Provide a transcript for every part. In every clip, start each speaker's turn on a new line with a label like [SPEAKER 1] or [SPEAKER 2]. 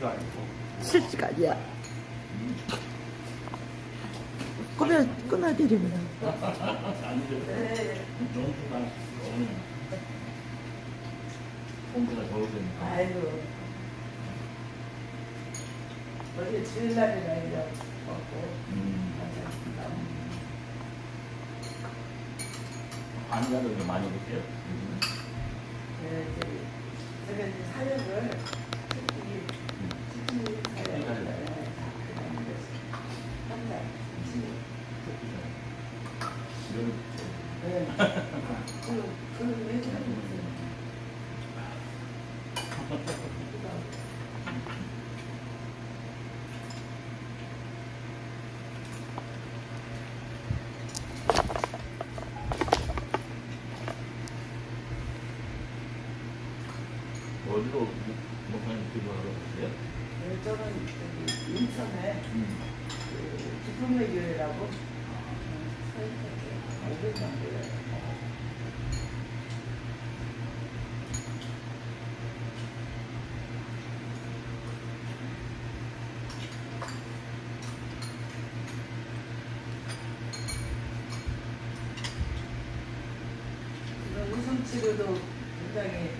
[SPEAKER 1] 그거 아니고.
[SPEAKER 2] 실시간이야. 끊어,
[SPEAKER 3] 없는 공부가 더우니까
[SPEAKER 4] 아이고. 어제 주일날이라 이래 먹고.
[SPEAKER 3] 음, 좀 많이 보세요. 음.
[SPEAKER 4] 네, 저기, 제가 이제 사역을 특히 특히 사역을 네, 다 그냥 이랬어요. 한 달,
[SPEAKER 3] 이런
[SPEAKER 4] 네. 그, 그왜 그러는
[SPEAKER 3] 어디로 목사님 기도하러 가세요?
[SPEAKER 4] 네, 저는 인천에
[SPEAKER 3] 음.
[SPEAKER 4] 그 기쁨의 교회라고 서울에 오백만 교회. 이런 웃음 치료도 굉장히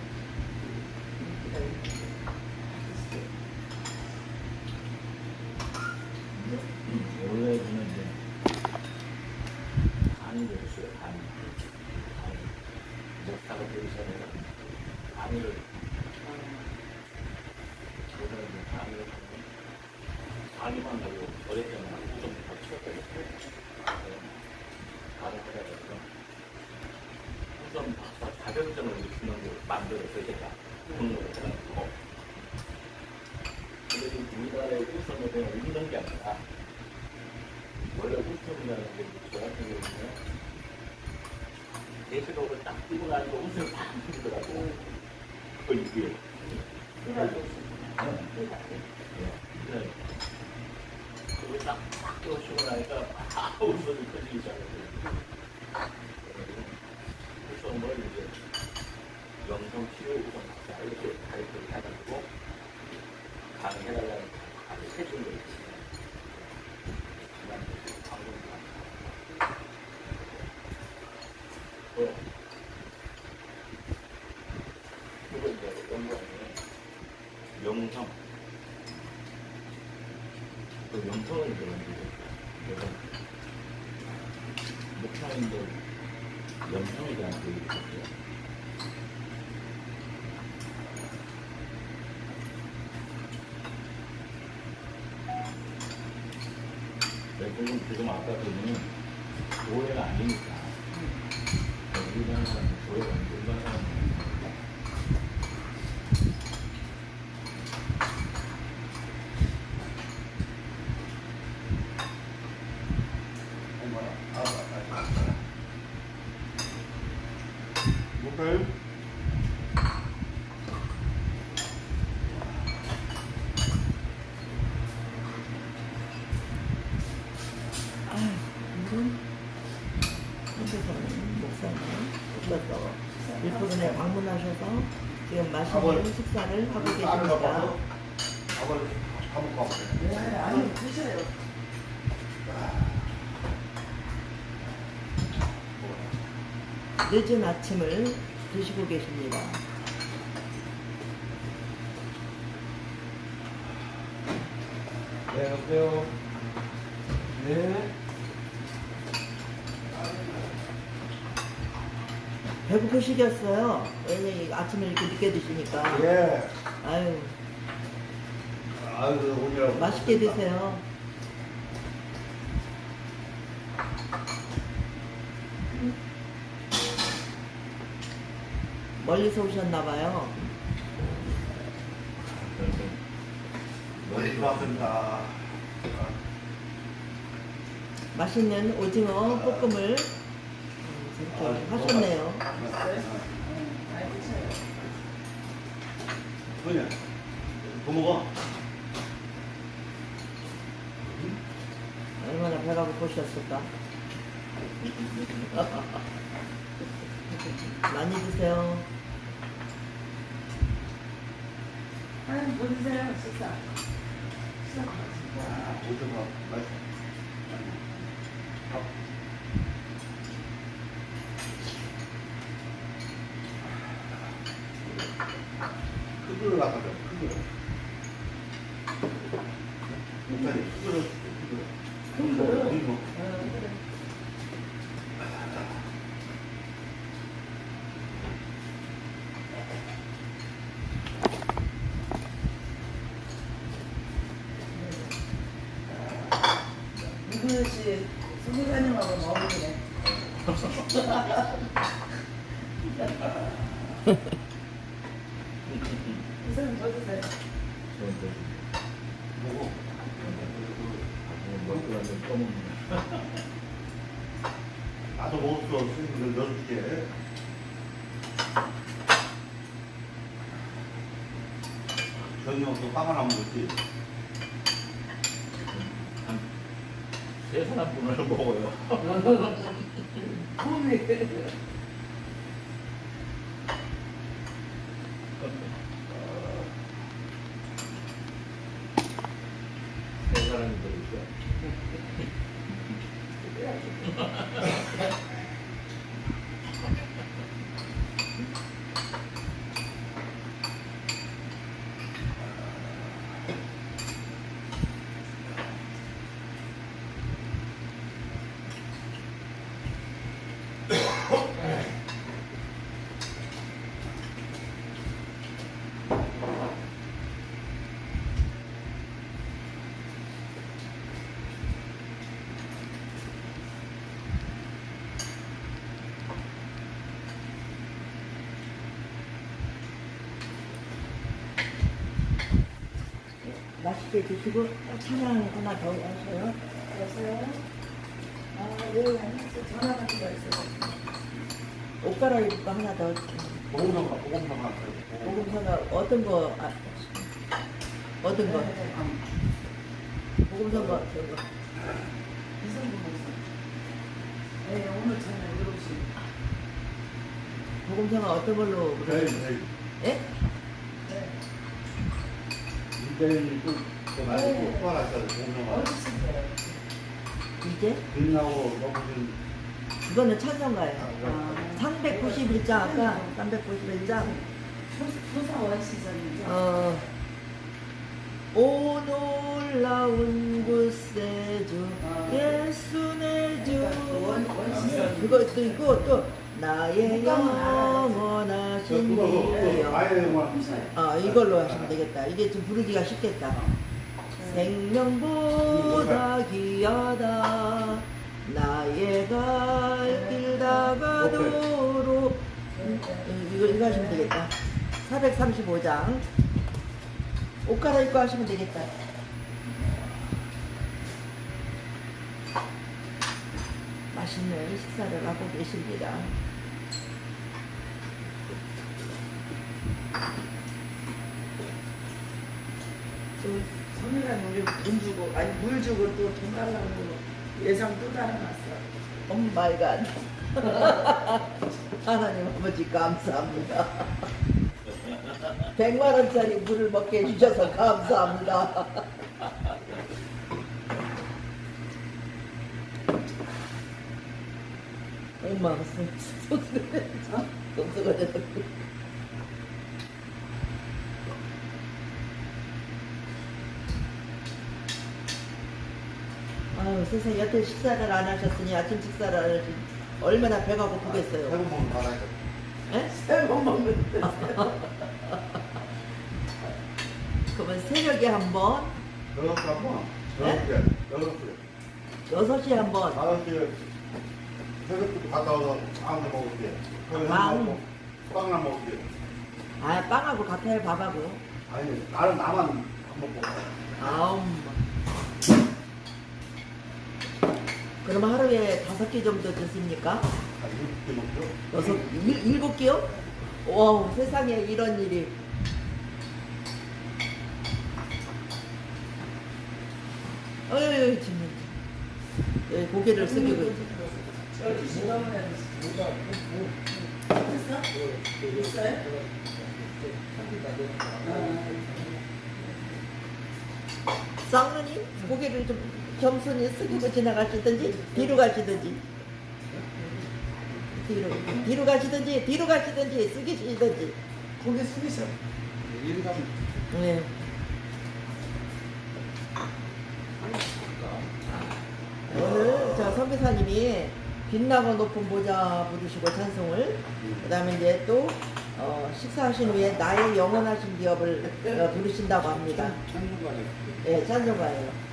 [SPEAKER 3] Thank you. 영성에 대한 교육을 했어요. 네, 지금, 지금 아까 그는 교회가 아니니까. 우리나라 사람은 교회가 아니고 일반 사람은
[SPEAKER 1] 엄마야. 아, 아, 아.
[SPEAKER 2] 목사님 오셔서 일부분에 방문하셔서 지금 맛있는 식사를 하고
[SPEAKER 1] 딱
[SPEAKER 2] 계십니다.
[SPEAKER 1] 잡아서 밥을 다 먹고 가면 돼.
[SPEAKER 4] 네, 아니 드셔요.
[SPEAKER 2] 늦은 아침을 드시고 계십니다.
[SPEAKER 1] 네, 여보세요. 네.
[SPEAKER 2] 배고프시겠어요? 왜냐면 아침에 이렇게 늦게 드시니까.
[SPEAKER 1] 예.
[SPEAKER 2] 아유,
[SPEAKER 1] 아유, 오늘
[SPEAKER 2] 맛있게 드세요. 멀리서 오셨나봐요.
[SPEAKER 1] 머리 좋았습니다.
[SPEAKER 2] 맛있는 오징어 볶음을 음, 이렇게 하셨네요.
[SPEAKER 4] 많이 드셔요.
[SPEAKER 1] 그냥 더 먹어.
[SPEAKER 2] 얼마나 배가 고프셨을까? 많이 드세요.
[SPEAKER 4] 하나님 보내세요, 식사. 식사.
[SPEAKER 1] 아, 오징어 맛있어. 밥. 크기를 나가자, 크기를. 목사님, 크기를, 크기를.
[SPEAKER 4] 큰 거요?
[SPEAKER 1] 큰 거.
[SPEAKER 4] 어, 그래. 이것이 소개관님하고 먹으네. 이 사람 저주세요.
[SPEAKER 1] 먹어.
[SPEAKER 3] 먹고 나서 떠먹는
[SPEAKER 1] 나도 먹었어. 선생님, 넣어줄게. 전이 형도 빵 하나 먹었지.
[SPEAKER 3] 세 사람분을 먹어요.
[SPEAKER 4] 몸이
[SPEAKER 3] 세 사람이 들어있
[SPEAKER 2] 맛있게 드시고 찬양 하나 더 하셔요.
[SPEAKER 4] 여보세요? 아, 예. 전화 받은 거 있어요.
[SPEAKER 2] 옷 갈아입을까 하나 더.
[SPEAKER 1] 보금성가, 보금성가.
[SPEAKER 2] 보금서가 어떤 거, 아, 어떤 거?
[SPEAKER 4] 네,
[SPEAKER 2] 보금서가 저거.
[SPEAKER 4] 이성분 목사. 네, 오늘 전화 이러시.
[SPEAKER 2] 보금서가 어떤 걸로
[SPEAKER 1] 내일? 내일.
[SPEAKER 2] 예?
[SPEAKER 4] 네.
[SPEAKER 1] 내일 또, 또. 또 보금성가.
[SPEAKER 4] 어디신데요?
[SPEAKER 2] 이제?
[SPEAKER 1] 빛나고 먹으신
[SPEAKER 2] 그거는 찬성가예요.
[SPEAKER 4] 아,
[SPEAKER 2] 391장 아까 391장
[SPEAKER 4] 소사 원시전이죠?
[SPEAKER 2] 어, 오 놀라운 곳에 주 예수 내주
[SPEAKER 4] 원- 원시전.
[SPEAKER 2] 그것도 있고 또 나의. 영원하신
[SPEAKER 1] 그거, 그거,
[SPEAKER 2] 이여.
[SPEAKER 1] 아
[SPEAKER 2] 이걸로 하시면 되겠다 이게 좀 부르기가 쉽겠다 생명보다 귀하다. 나의 갈길 다가도록. 음, 이거, 이거 하시면 되겠다. 435장. 옷 갈아입고 하시면 되겠다. 맛있는 식사를 하고 계십니다
[SPEAKER 4] 그 우리 돈 주고 아니 물 주고 또 돈 달라고 예상 또 달아놨어.
[SPEAKER 2] 엄마이갓 하나님 아버지 감사합니다. 100만 원짜리 물을 먹게 해주셔서 감사합니다. 엄마가 손수건을 손수건을 세상에 여태 식사를 안 하셨으니 아침 식사를 안 하시니 얼마나 배가 고프겠어요
[SPEAKER 1] 세금 먹는 있어.
[SPEAKER 2] 예?
[SPEAKER 4] 새거 먹는데.
[SPEAKER 2] 그러면 새벽에 한 번
[SPEAKER 1] 여섯 개 한 번.
[SPEAKER 2] 네?
[SPEAKER 1] 여섯 개. 여섯 개.
[SPEAKER 2] 6시에 한 번
[SPEAKER 1] 다섯 개. 새벽부터 갔다 와서 빵을 먹을게. 거기
[SPEAKER 2] 빵?
[SPEAKER 1] 먹고 빵을 먹을게.
[SPEAKER 2] 아 빵하고 같아요 밥하고
[SPEAKER 1] 아니, 나는 나만 안 먹고.
[SPEAKER 2] 아우 그러면 하루에 다섯 개 정도 드십니까?
[SPEAKER 1] 아, 이렇게 먹죠?
[SPEAKER 2] 여섯 일, 일곱 개요? 와 세상에 이런 일이 어이 정말 예, 고개를 숙이고?
[SPEAKER 4] 아,
[SPEAKER 2] 쌍눈이 고개를 좀 겸손히 숙이고 지나가시든지 뒤로 가시든지 뒤로 뒤로 가시든지 뒤로 가시든지 숙이시든지
[SPEAKER 4] 고개 숙이셔.
[SPEAKER 1] 이리 가면
[SPEAKER 2] 네. 오늘 저 선교사님이 빛나고 높은 모자 부르시고 찬송을 그 다음에 이제 또 어, 식사하신 후에 나의 영원하신 기업을 어, 부르신다고 합니다.
[SPEAKER 1] 천국가네.
[SPEAKER 2] 예, 찬송가예요.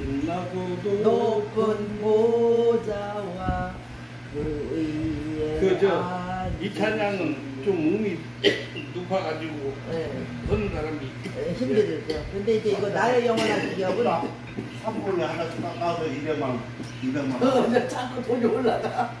[SPEAKER 5] 빛나고도
[SPEAKER 2] 높은 모자와 그
[SPEAKER 5] 그저 이 찬양은 좀 몸이 높아가지고
[SPEAKER 2] 예,
[SPEAKER 5] 그런 사람이
[SPEAKER 2] 예, 힘들죠. 근데 이제 이거 나의 영원하신 기업은
[SPEAKER 1] 3분에 하나씩 깎아서 200만 원, 200만
[SPEAKER 4] 어,
[SPEAKER 1] 원.
[SPEAKER 4] 나 자꾸 돈이 올라가.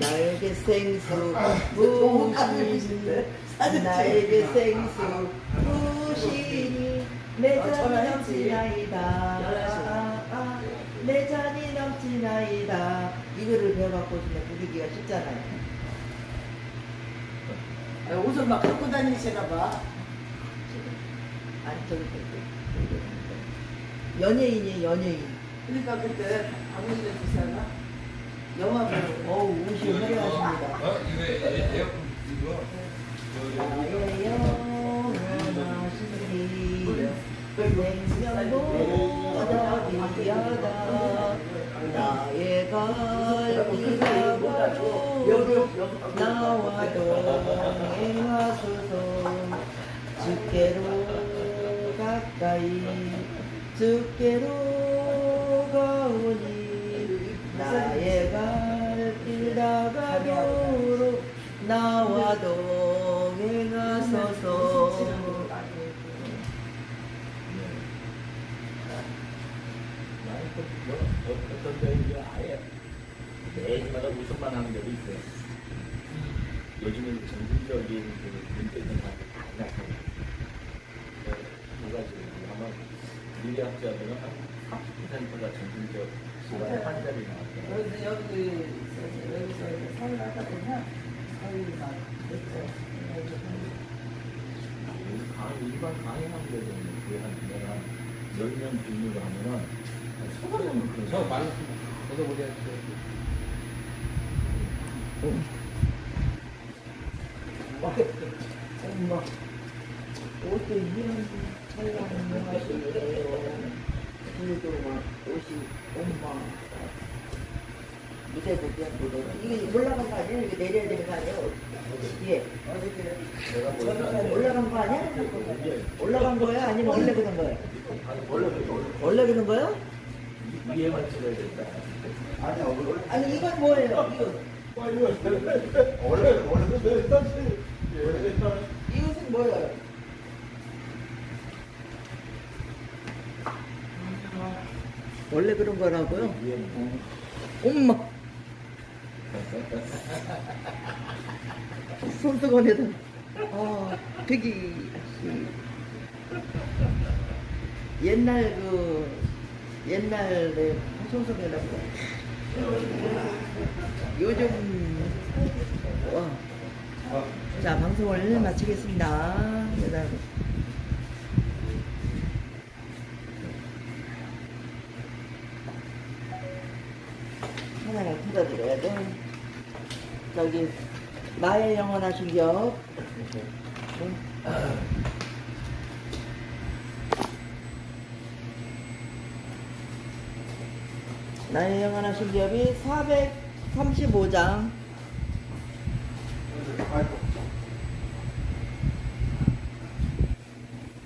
[SPEAKER 2] 나에게 생수
[SPEAKER 4] 너무 가슴이신데. 사진
[SPEAKER 2] 나에게. 생수 부시니 내
[SPEAKER 4] 어,
[SPEAKER 2] 잔이. 넘치나이다. 아, 아, 내 잔이 넘치나이다 이거를 배워갖고 오시면 부르기가 쉽잖아요
[SPEAKER 4] 아, 옷을 막 갖고 다니시나 봐.
[SPEAKER 2] 아니 저기 저기 연예인이에요 연예인
[SPEAKER 4] 그러니까 그때 박문재 지사가 영화 배우.
[SPEAKER 2] 어우 옷이 화려하십니다
[SPEAKER 6] 어? 이거 에- 에어컨 이거
[SPEAKER 2] 영원 나의 갈 길가 바로 나와 동행하소서 주께로 가까이 주께로 가오니 나의 갈길 나가도록 나와 동행하소서
[SPEAKER 3] 나는 또 뭐, 어- 어떤 데 이제 아예 매일마다 웃음만 하는 데도 있어요. 요즘은 정신적인 그 문제 있는 사람들 다 나타나요. 두 가지 아마 미래학자들은 한 30%가 정신적 질환 환자들이 나왔어요.
[SPEAKER 4] 여기 여기 여기서 사을 하다 보면 거의 막 됐죠.
[SPEAKER 3] 강, 일반 강의하는 데는 그게 한 내가 한 10명 비밀로 하면은 한 20명은 그런
[SPEAKER 6] 저 많이 걷어보자
[SPEAKER 2] 엄마 옷도 이런 촬영 하시네요 그래도 막 옷이 엄마 무대도 무대 이게 올라간 거 아니야? 이게 내려야 되는 거 아니에요? 예
[SPEAKER 3] 보니까
[SPEAKER 2] 올라간 거 아니야? 올라간 거야? 아니면 원래 그런
[SPEAKER 3] 원래 그래.
[SPEAKER 2] 원래 그런 거야?
[SPEAKER 3] 위에만 찍어야 된다.
[SPEAKER 1] 아니야, 원래,
[SPEAKER 2] 아니 이건 뭐예요? 이거
[SPEAKER 1] 원래, 원래,
[SPEAKER 2] 이것은 뭐예요? 원래 그런 거라고요?
[SPEAKER 3] 위에는.
[SPEAKER 2] 엄마 손수건에다 아 되게 옛날 그 옛날에 손수건에다 요즘 와. 자 방송을 마치겠습니다. 그다음 하나를 뜯어드려야 돼. 저기 나의 영원하신 기업. 나의 영원하신 기업이 435장
[SPEAKER 1] 아이고.